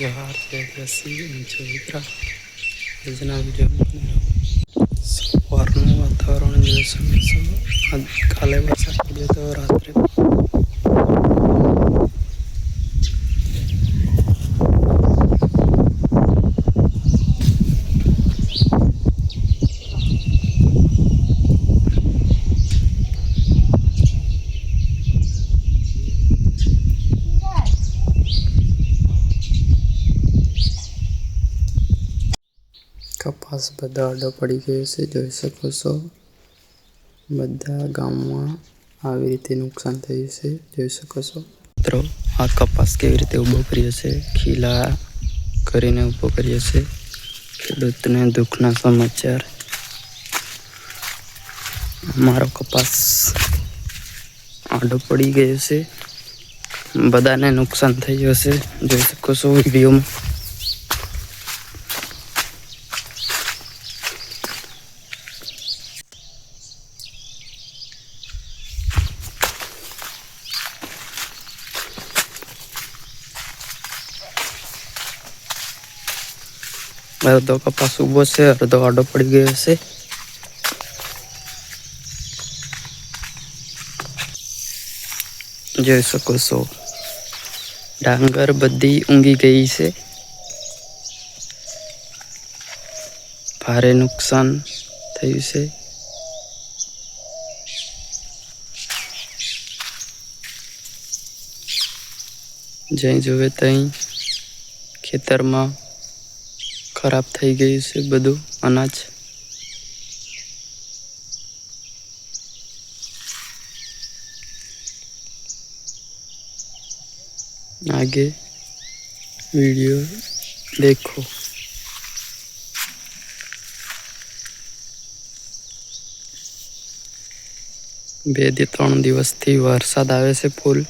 જોહાર જયશ્રી અને જયદ્રા આજના વિડીયો સવારનું વાતાવરણ જોઈશું કાલે વરસાદ પડ્યો તો રાત્રે કપાસ બધા આડો પડી ગયો છે જોઈ શકો છો બધા ગામમાં આવી રીતે નુકસાન થયું છે જોઈ શકો છો મિત્રો આ કપાસ કેવી રીતે ઊભો કર્યો છે ખીલા કરીને ઊભો કર્યો છે ખેડૂતને દુઃખના સમાચાર મારો કપાસ આડો પડી ગયો છે બધાને નુકસાન થઈ જશે જોઈ શકો છો વિડીયોમાં मेरे दो पापा सुबह से और दो तो आडो पड़ गए से जो सको सो डांगर बद्दी ऊँगी गई से भारे नुकसान थी से जै जुए तई खेतर में खराब થઈ ગઈ છે બધું અનાજ આગળ વીડિયો দেখো બે દિવસ ત્રણ દિવસથી વરસાદ આવે છે ફૂલ